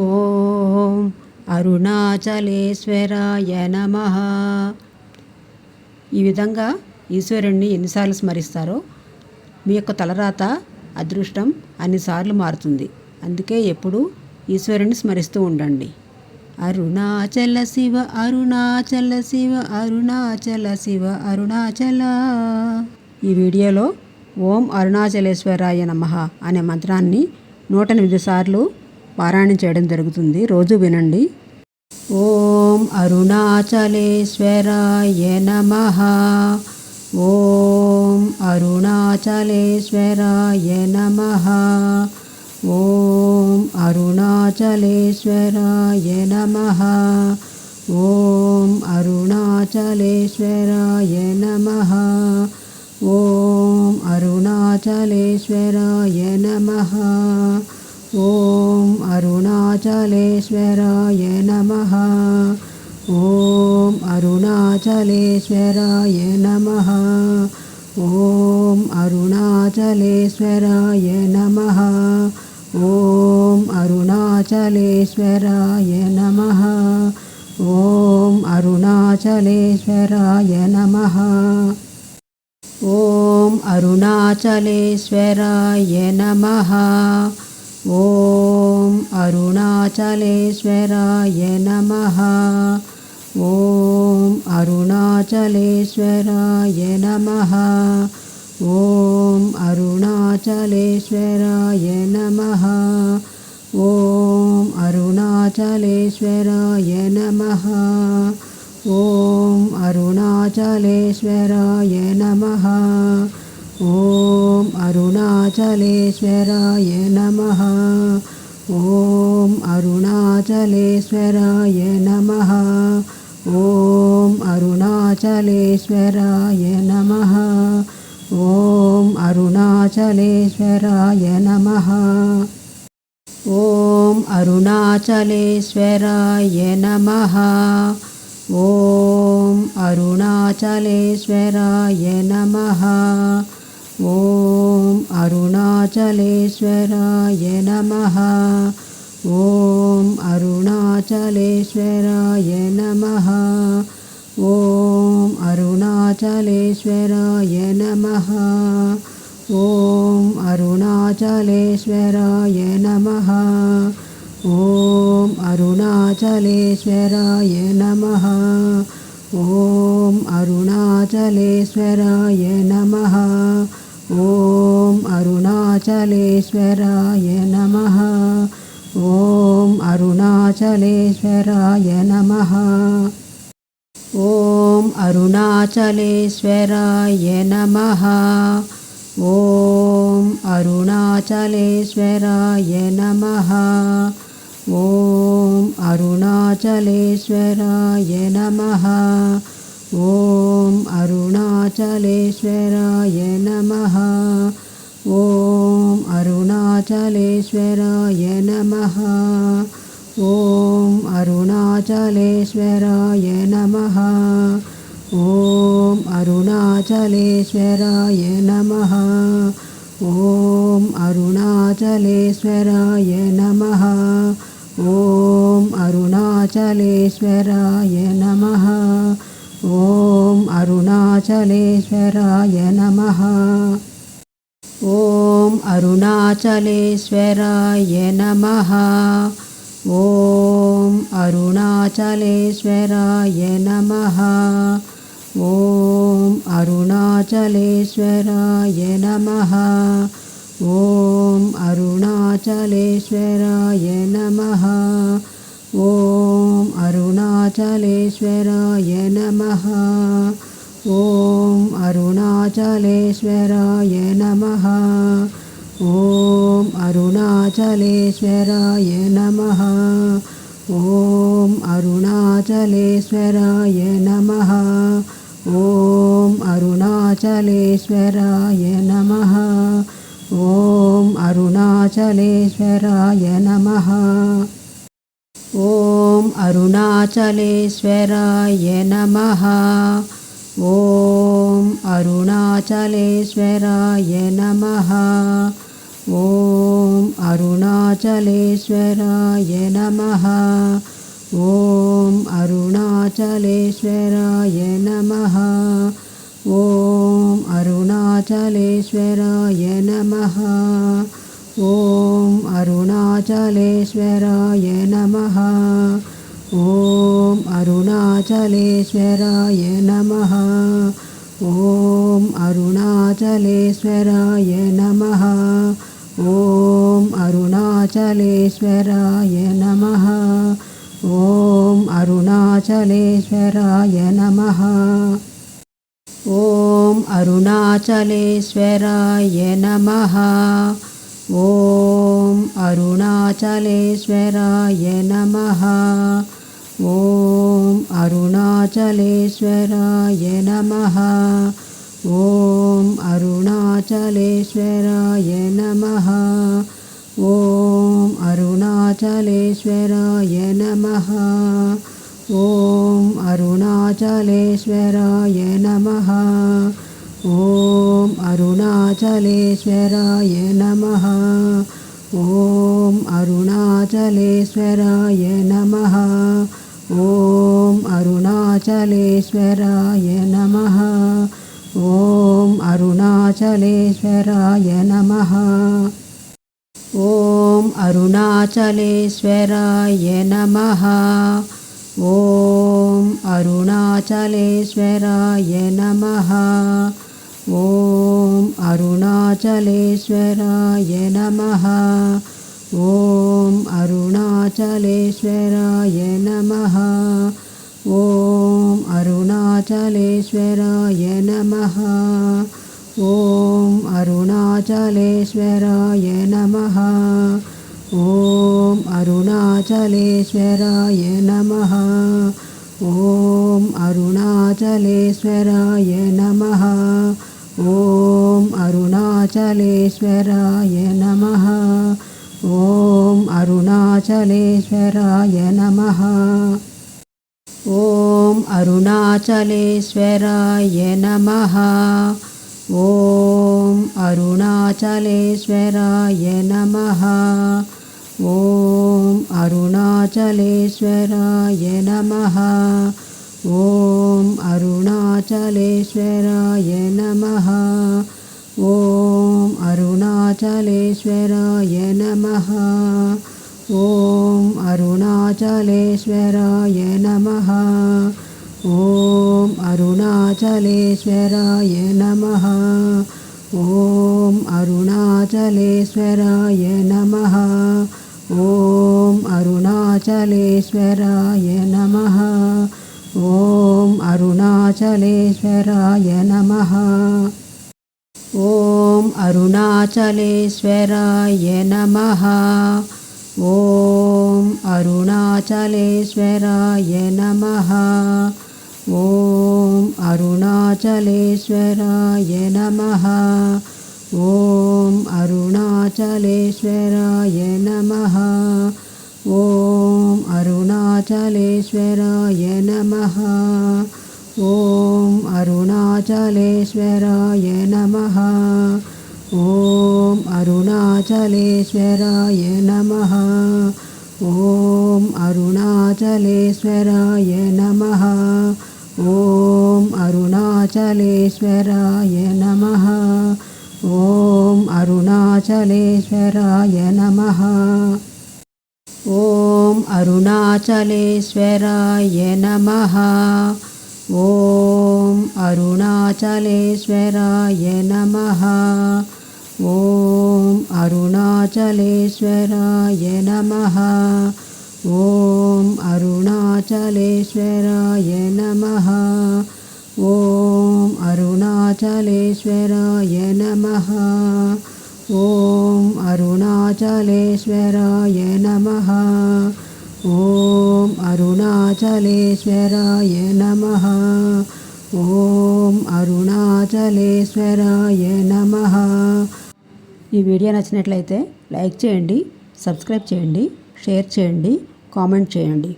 ఓం అరుణాచలేశ్వరాయ నమ. ఈ విధంగా ఈశ్వరుణ్ణి ఎన్నిసార్లు స్మరిస్తారో మీ యొక్క తలరాత అదృష్టం అన్నిసార్లు మారుతుంది. అందుకే ఎప్పుడు ఈశ్వరుణ్ణి స్మరిస్తూ ఉండండి. అరుణాచల శివ అరుణాచల శివ అరుణాచల శివ అరుణాచల. ఈ వీడియోలో ఓం అరుణాచలేశ్వరాయ నమ అనే మంత్రాన్ని నూట ఎనిమిది సార్లు పారాయణం చేయడం జరుగుతుంది. రోజు వినండి. ఓం అరుణాచలేశ్వరాయ నమ. ఓం అరుణాచలేశ్వరాయ నమ. ఓం అరుణాచలేశ్వరాయ నమ. ఓం అరుణాచలేశ్వరాయ నమ. ఓం అరుణాచలేశ్వరాయ నమ. ॐ अरुणाचलेश्वराय नमः। ॐ अरुणाचलेश्वराय नमः। ॐ अरुणाचलेश्वराय नमः। ॐ अरुणाचलेश्वराय नमः। ॐ अरुणाचलेश्वराय नमः। ॐ अरुणाचलेश्वराय नमः। ॐ अरुणाचलेश्वराय नमः। ॐ अरुणाचलेश्वराय नमः। ॐ अरुणाचलेश्वराय नमः। ॐ अरुणाचलेश्वराय नमः। ॐ अरुणाचलेश्वराय नमः। ॐ अरुणाचलेश्वराय नमः। ॐ अरुणाचलेश्वराय नमः। ॐ अरुणाचलेश्वराय नमः। ॐ अरुणाचलेश्वराय नमः। ॐ अरुणाचलेश्वराय नमः। ॐ अरुणाचलेश्वराय नमः। ॐ अरुणाचलेश्वराय नमः। ॐ अरुणाचलेश्वराय नमः। ॐ अरुणाचलेश्वराय नमः। ॐ अरुणाचलेश्वराय नमः। ॐ अरुणाचलेश्वराय नमः। ॐ अरुणाचलेश्वराय नमः। ॐ अरुणाचलेश्वराय नमः। ॐ अरुणाचलेश्वराय नमः। ॐ अरुणाचलेश्वराय नमः। ॐ अरुणाचलेश्वराय नमः। ॐ अरुणाचलेश्वराय नमः। ॐ अरुणाचलेश्वराय नमः। ॐ अरुणाचलेश्वराय नमः। ॐ अरुणाचलेश्वराय नमः। ॐ अरुणाचलेश्वराय नमः। ॐ अरुणाचलेश्वराय नमः। ॐ अरुणाचलेश्वराय नमः। ॐ अरुणाचलेश्वराय नमः। ॐ अरुणाचलेश्वराय नमः। ॐ अरुणाचलेश्वराय नमः। ॐ अरुणाचलेश्वराय नमः। ॐ अरुणाचलेश्वराय नमः। ॐ अरुणाचलेश्वराय नमः। ॐ अरुणाचलेश्वराय नमः। ॐ अरुणाचलेश्वराय नमः। ॐ अरुणाचलेश्वराय नमः। ॐ अरुणाचलेश्वराय नमः। ॐ अरुणाचलेश्वराय नमः। ॐ अरुणाचलेश्वराय नमः। ॐ अरुणाचलेश्वराय नमः। ॐ अरुणाचलेश्वराय नमः। ॐ अरुणाचलेश्वराय नमः। ॐ अरुणाचलेश्वराय नमः। ॐ अरुणाचलेश्वराय नमः। ॐ अरुणाचलेश्वराय नमः। ॐ अरुणाचलेश्वराय नमः। ॐ अरुणाचलेश्वराय नमः। ॐ अरुणाचलेश्वराय नमः। ॐ अरुणाचलेश्वराय नमः ॐ अरुणाचलेश्वराय नमः। ॐ अरुणाचलेश्वराय नमः। ॐ अरुणाचलेश्वराय नमः। ॐ अरुणाचलेश्वराय नमः। ॐ अरुणाचलेश्वराय नमः। ॐ अरुणाचलेश्वराय नमः। ॐ अरुणाचलेश्वराय नमः। ॐ अरुणाचलेश्वराय नमः। ॐ अरुणाचलेश्वराय नमः। ॐ अरुणाचलेश्वराय नमः। ॐ अरुणाचलेश्वराय नमः ॐ अरुणाचलेश्वराय नमः। ॐ अरुणाचलेश्वराय नमः। ॐ अरुणाचलेश्वराय नमः। ॐ अरुणाचलेश्वराय नमः। ॐ अरुणाचलेश्वराय नमः। ॐ अरुणाचलेश्वराय नमः ॐ अरुणाचलेश्वराय नमः। ॐ अरुणाचलेश्वराय नमः। ॐ अरुणाचलेश्वराय नमः। ॐ अरुणाचलेश्वराय नमः। ॐ अरुणाचलेश्वराय नमः ॐ अरुणाचलेश्वराय नमः। ॐ अरुणाचलेश्वराय नमः। ॐ अरुणाचलेश्वराय नमः। ॐ अरुणाचलेश्वराय नमः। ॐ अरुणाचलेश्वराय नमः। ॐ अरुणाचलेश्वराय नमः ॐ अरुणाचलेश्वराय नमः। ॐ अरुणाचलेश्वराय नमः। ॐ अरुणाचलेश्वराय नमः। ॐ अरुणाचलेश्वराय नमः। ॐ अरुणाचलेश्वराय नमः ॐ अरुणाचलेश्वराय नमः। ॐ अरुणाचलेश्वराय नमः। ॐ अरुणाचलेश्वराय नमः। ॐ अरुणाचलेश्वराय नमः। ॐ अरुणाचलेश्वराय नमः। ॐ अरुणाचलेश्वराय नमः ॐ अरुणाचलेश्वराय नमः। ॐ अरुणाचलेश्वराय नमः। ॐ अरुणाचलेश्वराय नमः। ॐ अरुणाचलेश्वराय नमः। ॐ अरुणाचलेश्वराय नमः ॐ अरुणाचलेश्वराय नमः ॐ अरुणाचलेश्वराय नमः ॐ अरुणाचलेश्वराय नमः ఈ వీడియో నచ్చినట్లయితే లైక్ చేయండి సబ్స్క్రైబ్ చేయండి షేర్ చేయండి కామెంట్ చేయండి